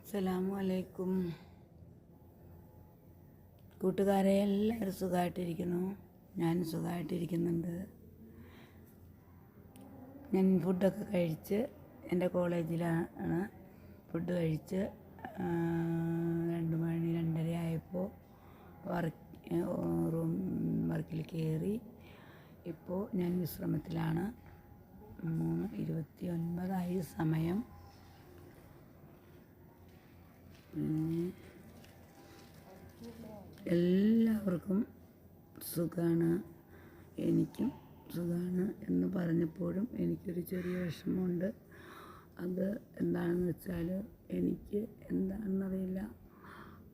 അസ്സലാമു അലൈക്കും കൂട്ടുകാരെ എല്ലാവരും സുഖമായിട്ടിരിക്കുന്നു ഞാൻ സുഖമായിട്ടിരിക്കുന്നുണ്ട് ഞാൻ ഫുഡൊക്കെ കഴിച്ച് എന്റെ കോളേജിലാണ് ഫുഡ് കഴിച്ച് രണ്ട് മണി രണ്ടര ആയപ്പോൾ വർക്ക് റൂം വർക്കിൽ കയറി. ഇപ്പോൾ ഞാൻ വിശ്രമത്തിലാണ്. മൂന്ന് ഇരുപത്തി ഒൻപതായി സമയം. എല്ലാവർക്കും സുഖമാണ് എനിക്കും സുഖമാണ് എന്ന് പറഞ്ഞപ്പോഴും എനിക്കൊരു ചെറിയ വിഷമമുണ്ട്. അത് എന്താണെന്ന് വെച്ചാൽ എനിക്ക് എന്താണെന്നറിയില്ല.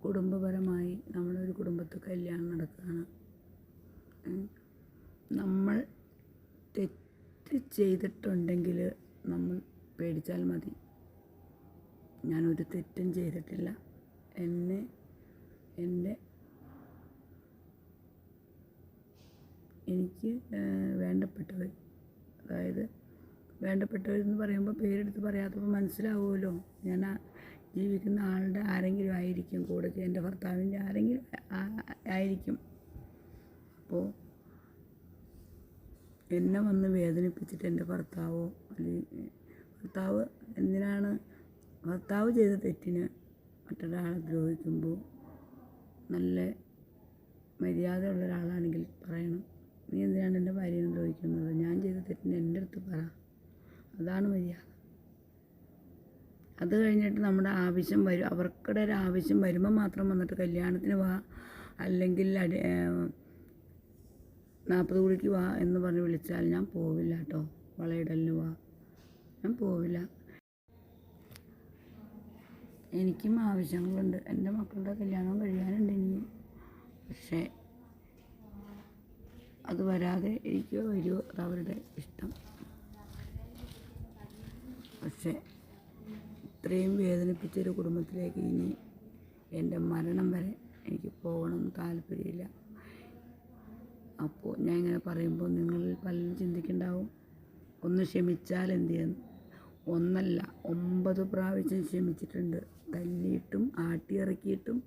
കുടുംബപരമായി നമ്മുടെ ഒരു കുടുംബത്തിൽ കല്യാണം നടക്കുകയാണ്. നമ്മൾ തെറ്റ് ചെയ്തിട്ടുണ്ടെങ്കിൽ നമ്മൾ പേടിച്ചാൽ മതി. ഞാനൊരു തെറ്റും ചെയ്തിട്ടില്ല. എന്നെ എന്റെ എനിക്ക് വേണ്ടപ്പെട്ടവർ അതായത് വേണ്ടപ്പെട്ടവരെന്ന് പറയുമ്പോൾ പേരെടുത്ത് പറയാത്തപ്പോൾ മനസ്സിലാവുമല്ലോ. ഞാൻ ജീവിക്കുന്ന ആളുടെ ആരെങ്കിലും ആയിരിക്കും കൂടെ എന്റെ ഭർത്താവിന്റെ ആരെങ്കിലും ആയിരിക്കും. അപ്പോൾ എന്നെ വന്ന് വേദനിപ്പിച്ചിട്ട് എന്റെ ഭർത്താവോ അല്ലെങ്കിൽ ഭർത്താവ് എന്തിനാണ് ഭർത്താവ് ചെയ്ത തെറ്റിന് മറ്റൊരാളെ ദ്രോഹിക്കുമ്പോൾ നല്ല മര്യാദയുള്ള ഒരാളാണെങ്കിൽ പറയണം. നീ എന്തിനാണ് എന്റെ ഭാര്യനെ ദ്രോഹിക്കുന്നത്? ഞാൻ ചെയ്ത തെറ്റിന് എന്റെ അടുത്ത് പറ. അതാണ് മര്യാദ. അത് കഴിഞ്ഞിട്ട് നമ്മുടെ ആവശ്യം വരും അവർക്കിടെ ഒരു ആവശ്യം വരുമ്പോൾ മാത്രം വന്നിട്ട് കല്യാണത്തിന് വാ അല്ലെങ്കിൽ അടി നാൽപ്പത് കുടിക്ക് വാ എന്ന് പറഞ്ഞ് വിളിച്ചാൽ ഞാൻ പോവില്ല കേട്ടോ. വളയിടലിന് വാ. ഞാൻ പോവില്ല. എനിക്കും ആവശ്യങ്ങളുണ്ട്. എന്റെ മക്കളുടെ കല്യാണം കഴിയാനുണ്ട് ഇനിയും പക്ഷേ അത് വരാതെ ഇരിക്കുകയോ വരുമോ? അത് അവരുടെ ഇഷ്ടം. പക്ഷേ ഇത്രയും വേദനിപ്പിച്ചൊരു കുടുംബത്തിലേക്ക് ഇനി എന്റെ മരണം വരെ എനിക്ക് പോകണം താല്പര്യമില്ല. അപ്പോൾ ഞാൻ ഇങ്ങനെ പറയുമ്പോൾ നിങ്ങൾ പലരും ചിന്തിക്കുന്നുണ്ടാവും ഒന്ന് ക്ഷമിച്ചാൽ എന്ത് ചെയ്യുന്നു? ഒന്നല്ല ഒമ്പത് പ്രാവശ്യം ക്ഷമിച്ചിട്ടുണ്ട്. തല്ലിയിട്ടും ആട്ടിയിറക്കിയിട്ടും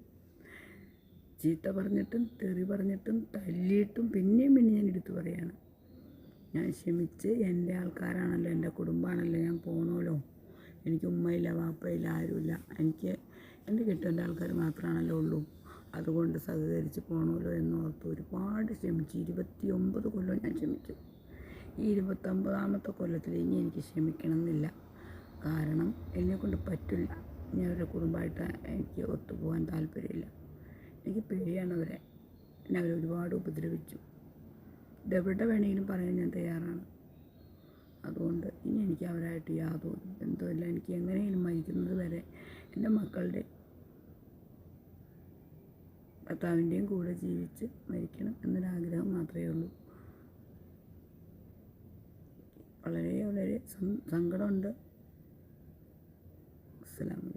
ചീത്ത പറഞ്ഞിട്ടും തെറി പറഞ്ഞിട്ടും തല്ലിയിട്ടും പിന്നെയും പിന്നെ ഞാൻ എടുത്തു പറയാണ്. ഞാൻ ക്ഷമിച്ച് എന്റെ ആൾക്കാരാണല്ലോ എന്റെ കുടുംബമാണല്ലോ ഞാൻ പോകണമല്ലോ എനിക്ക് ഉമ്മയില്ല വാപ്പയില്ല ആരുമില്ല. എനിക്ക് എന്റെ കെട്ടുന്റെ ആൾക്കാർ മാത്രമാണല്ലോ ഉള്ളൂ. അതുകൊണ്ട് സഹകരിച്ച് പോകണമല്ലോ എന്നോർത്ത് ഒരുപാട് ക്ഷമിച്ചു. ഇരുപത്തി ഒമ്പത് കൊല്ലം ഞാൻ ക്ഷമിച്ചു. ഈ ഇരുപത്തൊമ്പതാമത്തെ കൊല്ലത്തിൽ ഇനി എനിക്ക് ക്ഷമിക്കണം എന്നില്ല കാരണം എന്നെക്കൊണ്ട് പറ്റില്ല. ഇനി അവരുടെ കുടുംബമായിട്ട് എനിക്ക് ഒത്തുപോകാൻ താല്പര്യമില്ല. എനിക്ക് പേടിയാണ് അവരെ. എന്നെ അവർ ഒരുപാട് ഉപദ്രവിച്ചു. ഇതെവിടെ വേണമെങ്കിലും പറയാൻ ഞാൻ തയ്യാറാണ്. അതുകൊണ്ട് ഇനി എനിക്ക് അവരായിട്ട് യാതൊരു ബന്ധമില്ല എനിക്ക് എങ്ങനെയും മരിക്കുന്നത് വരെ എന്റെ മക്കളുടെ ഭർത്താവിന്റെയും കൂടെ ജീവിച്ച് മരിക്കണം എന്നൊരാഗ്രഹം മാത്രമേ ഉള്ളൂ. വളരെ വളരെ സങ്കടമുണ്ട്. അസ്സലാമു